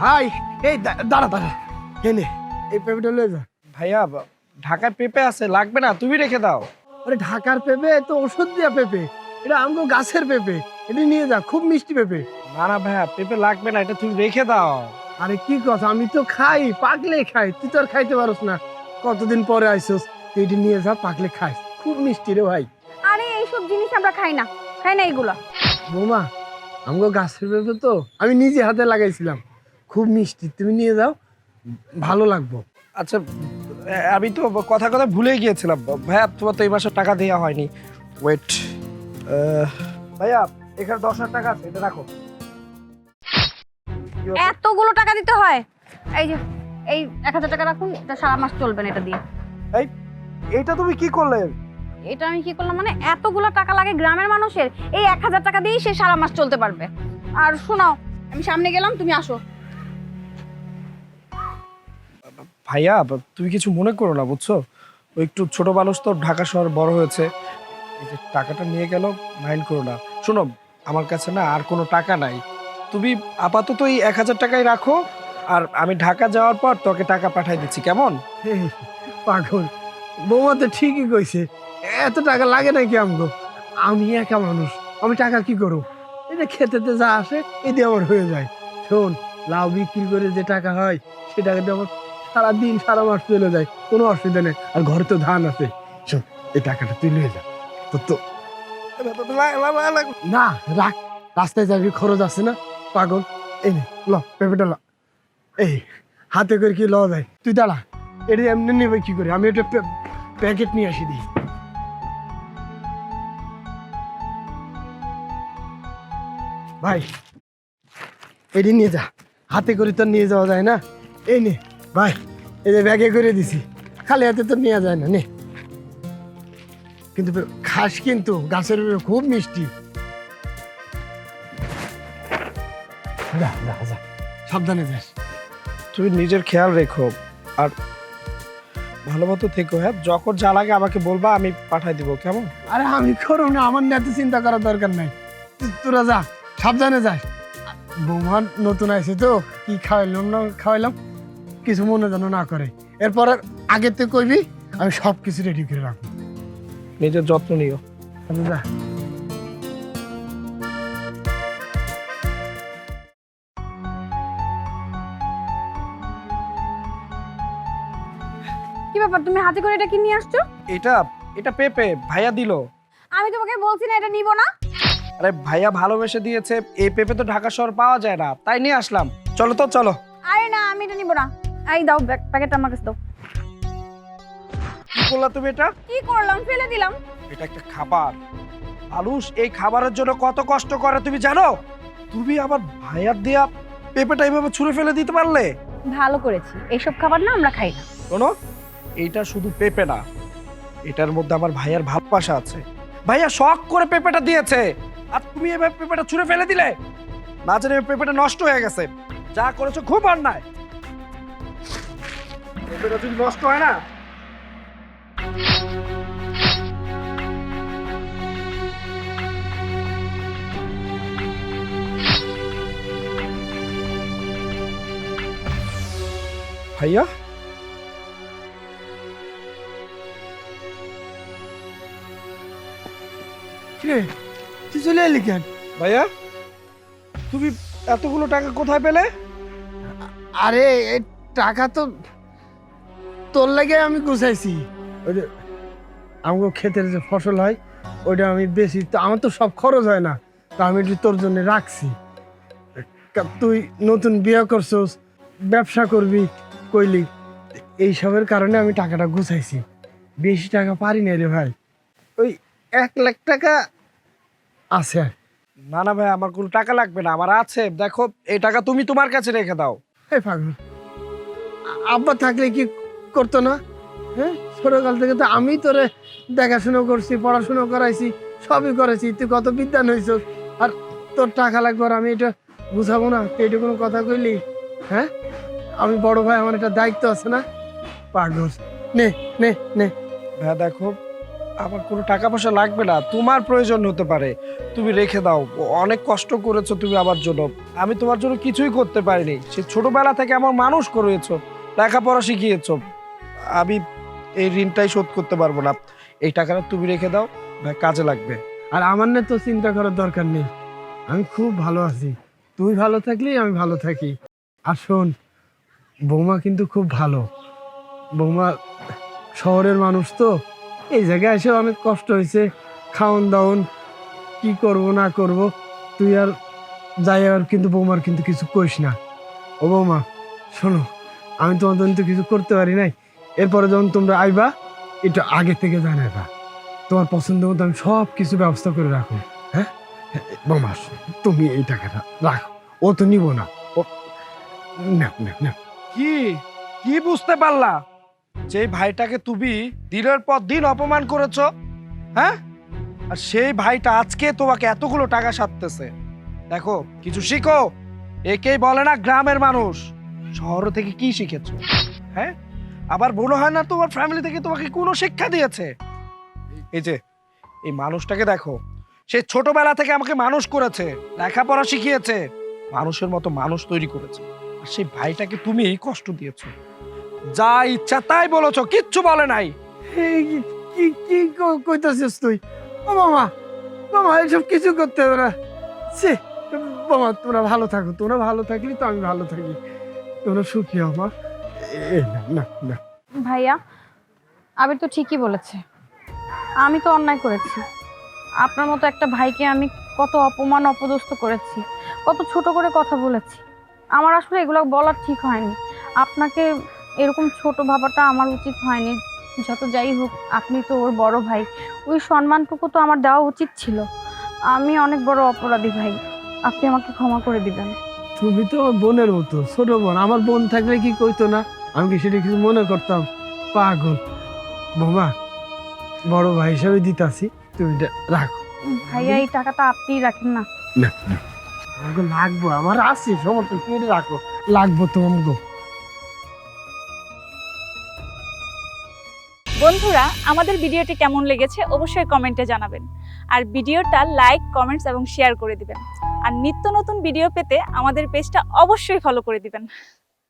ভাই এই দা- দাঁড়া দাঁড়া। এনে এই পেঁপেটা লয়ে যা। ভাইয়া ব- ঢাকায় পেঁপে আছে লাগবে না তুমি রেখে দাও। আরে ঢাকার পেঁপে তো ওষুধ দিয়া পেঁপে। এটা আমগো গাছের পেঁপে। এটা নিয়ে যা খুব মিষ্টি পেঁপে। না না ভাইয়া পেঁপে লাগবে না এটা তুমি রেখে দাও। আরে কি কথা আমি তো খাই পাকলে খাই তুই তো আর খাইতে পারস না। কতদিন পরে আইসস তুই এটি নিয়ে যা পাকলে খাই খুব মিষ্টি রে ভাই। আরে এইসব জিনিস আমরা খাই না খাই না এগুলো। বৌমা আমগো গাছের পেঁপে তো আমি নিজে হাতে লাগাইছিলাম। খুব মিষ্টি। তুমি নিয়ে যাও ভালো লাগবো। আচ্ছা আমি তো কথা কথা ভুলে গিয়েছিলাম। ভাইয়া তোমার তো এই মাসে টাকা দেওয়া হয়নি। ওয়েট ভাইয়া এখানে দশ হাজার টাকা আছে এটা রাখো। এতগুলো টাকা দিতে হয়? এই যে এই এক হাজার টাকা রাখুন এটা সারা মাস চলবে না এটা দিয়ে। এই এইটা তুমি কি করলে? এটা আমি কি করলাম মানে এতগুলো টাকা লাগে গ্রামের মানুষের এই এক হাজার টাকা দিয়েই সে সারা মাস চলতে পারবে। আর শোনাও আমি সামনে গেলাম তুমি আসো। ভাইয়া তুমি কিছু মনে করো না, বুঝছ? ও একটু ছোট মানুষ তো, ঢাকা শহর বড় হয়েছে। টাকাটা নিয়ে গেল মাইন্ড করো না। শোনো, আমার কাছে না আর কোনো টাকা নাই। তুমি আপাতত এই এক হাজার টাকাই রাখো, আর আমি ঢাকা যাওয়ার পর তোকে টাকা পাঠাই দিচ্ছি, কেমন? পাগল। বৌমা তো ঠিকই কইছে, এত টাকা লাগে নাকি আমগো? আমি একা মানুষ, আমি টাকা কি করব? এটা খেতেতে যা আসে এতে আমার হয়ে যায়। শোন, লাউ বিক্রি করে যে টাকা হয়, সে টাকা দিয়ে আমার সারা দিন সারা মাস চলে যায়, কোনো অসুবিধা নেই। আর ঘরে তো ধান আছে। এই টাকাটা তুই নিয়ে যা। তো তো, না, রাখ। রাস্তায় যাবি, খরচ আছে না? পাগল। এই নে, ল, পেঁপেটা ল। এই, হাতে করে কি ল যায় তুই দাঁড়া। এটা এমনি নেবে কি করে? আমি এটা প্যাকেট নিয়ে আসি দিই ভাই, এটি নিয়ে যা। হাতে করে তো নিয়ে যাওয়া যায় না। এই নে ভাই এই যে ব্যাগে করে দিছি। খালি হাতে তো নেওয়া যায় না নে। কিন্তু খাস কিন্তু গাছের খুব মিষ্টি। যা যা যা সাবধানে যাস। তুমি নিজের খেয়াল রেখো আর ভালো মতো থেকো হ্যাঁ? যখন যা লাগে আমাকে বলবা আমি পাঠাই দিব কেমন? আরে আমি করো না আমার না চিন্তা করার দরকার নাই। তুই- তোরা যা সাবধানে যাস। বৌমা নতুন আছে তো কি খাওয়াইলাম না খাওয়াইলাম? কিছু মনে যেন না করে। এরপর আগে তুই কইবি আমি সব কিছু রেডি করে রাখব। নিজের যত্ন নিও। যা। কি ব্যাপার তুমি হাতে করে এটা কি নিয়ে আসছো? এটা এটা পেপে ভাইয়া দিল। আমি তোমাকে বলছি না এটা নিবো না। আরে ভাইয়া ভালোবেসে দিয়েছে এই পেঁপে তো ঢাকা শহর পাওয়া যায় না তাই নিয়ে আসলাম। চলো তো চলো। আরে না আমি এটা নিবো না। এই দাও প্যাকেটটা আমার কাছে দাও। কি করলা তুমি এটা? কি করলাম? ফেলে দিলাম। এটা একটা খাবার। মানুষ এই খাবারের জন্য কত কষ্ট করে তুমি জানো? তুমি আবার ভাইয়ার দেয়া পেঁপেটা এইভাবে ছুঁড়ে ফেলে দিতে পারলে? ভালো করেছি। এইসব খাবার না আমরা খাই না। শোনো এইটা শুধু পেঁপে না এটার মধ্যে আমার ভাইয়ার ভালোবাসা আছে। ভাইয়া শখ করে পেঁপেটা দিয়েছে আর তুমি এভাবে পেঁপেটা ছুঁড়ে ফেলে দিলে? না জানি পেঁপেটা নষ্ট হয়ে গেছে। যা করেছ খুব অন্যায়। পেঁপেটা যদি নষ্ট হয় না? ভাইয়া? কিরে তুই চলে এলি কেন? ভাইয়া? তুমি এতগুলো টাকা কোথায় পেলে? আরে এই টাকা তো তোর লাগে আমি গুছাইছি। ওই যে আমগো ক্ষেতের যে ফসল হয় ওইটা আমি বেশি তো আমার তো সব খরচ হয় না তা আমি একটু তোর জন্য রাখছি। তুই নতুন বিয়ে করছস ব্যবসা করবি কইলি এইসবের কারণে আমি টাকাটা গুছাইছি। বেশি টাকা পারি না রে ভাই। ওই এক লাখ টাকা আছে না না ভাই আমার কোনো টাকা লাগবে না আমার আছে। দেখো এই টাকা তুমি তোমার কাছে রেখে দাও। এই পাগল। আব্বা থাকলে কি করতো না? হ্যাঁ? ছোটকাল থেকে তো আমি তোরে দেখাশোনা করছি, পড়াশোনা করাইছি, সবই করেছি। তুই কত বিদ্যান হয়েছ আর তোর টাকা লাগবে আর আমি এটা বুঝাবো না। তুই এটা কোনো কথা কইলি? হ্যাঁ? আমি বড় ভাই, আমার একটা দায়িত্ব আছে না? পাগল নে নে নে। ভাইয়া দেখো, আমার কোনো টাকা পয়সা লাগবে না। তোমার প্রয়োজন হতে পারে। তুমি রেখে দাও। অনেক কষ্ট করেছ তুমি আমার জন্য। আমি তোমার জন্য কিছুই করতে পারিনি। সে ছোটবেলা থেকে আমার মানুষ করেছ, লেখাপড়া শিখিয়েছো। আমি এই ঋণটাই শোধ করতে পারব না। এই টাকাটা তুমি রেখে দাও কাজে লাগবে। আর আমার না তো চিন্তা করার দরকার নেই। আমি খুব ভালো আছি। তুই ভালো থাকলেই আমি ভালো থাকি। আর শোন, বৌমা কিন্তু খুব ভালো। বৌমা শহরের মানুষ তো। এই জায়গায় এসেও অনেক কষ্ট হয়েছে। খাওন দাওন, কি করব না করব, তুই আর যাই আর কিন্তু বৌমার কিন্তু কিছু কইস না। ও বৌমা, শোনো, আমি জন্য তো কিছু করতে পারি নাই। এরপরে যখন তোমরা আইবা, একটু আগে থেকে জানাইবা। তোমার পছন্দ মতো আমি সব কিছু ব্যবস্থা করে রাখো। হ্যাঁ? বৌমা, তুমি এই টাকাটা রাখো। ও তো নিব না। ও কি? কি বুঝতে পারলা? যে ভাইটাকে তুমি দিনের পর দিন অপমান করেছ হ্যাঁ? আর সেই ভাইটা আজকে তোমাকে এতগুলো টাকা সারতেছে। দেখো, কিছু শিখো। একেই বলে না গ্রামের মানুষ। শহর থেকে কি শিখেছ? হ্যাঁ? আবার মনে হয় না তোমার ফ্যামিলি থেকে তোমাকে কোনো শিক্ষা দিয়েছে? এই যে, এই মানুষটাকে দেখো, সে ছোটবেলা থেকে আমাকে মানুষ করেছে, লেখাপড়া শিখিয়েছে, মানুষের মতো মানুষ তৈরি করেছে। আর সেই ভাইটাকে তুমি কষ্ট দিয়েছ। যা ইচ্ছা তাই বলেছ, কিচ্ছু বলে নাই। কি- কি কইতাছিস তুই? ও মামা মামা এসব কিছু করতে হবে না। সে মামা, তোমরা ভালো থাকো, তোমরা ভালো থাকলে তো আমি ভালো থাকি। তোমরা সুখী মা। এই না না না। ভাইয়া আবির তো ঠিকই বলেছে। আমি তো অন্যায় করেছি। আপনার মতো একটা ভাইকে আমি কত অপমান অপদস্থ করেছি কত ছোট করে কথা বলেছি। আমার আসলে এগুলো বলার ঠিক হয়নি। আপনাকে এরকম ছোট ভাবাটা আমার উচিত হয়নি। যত যাই হোক আপনি তো ওর বড় ভাই। ওই সম্মানটুকু তো আমার দেওয়া উচিত ছিল। আমি অনেক বড় অপরাধী ভাই। আপনি আমাকে ক্ষমা করে দিবেন। তুমি তো আমার বোনের মতো। ছোট বোন। আমার বোন থাকলে কি কইতো না? আমি কি সেটা কিছু মনে করতাম? পাগল। বোমা বড় ভাই হিসাবে দিতাছি তুমি এটা রাখো। ভাইয়া এই টাকাটা আপনিই রাখেন না। আমাকে লাগবো আমার আছে সমর্থন তুমি এটা রাখো। লাগবো তো আমাকে বন্ধুরা আমাদের ভিডিওটি কেমন লেগেছে অবশ্যই কমেন্টে জানাবেন। আর ভিডিওটা লাইক কমেন্টস এবং শেয়ার করে দিবেন। আর নিত্য নতুন ভিডিও পেতে আমাদের পেজটা অবশ্যই ফলো করে দিবেন।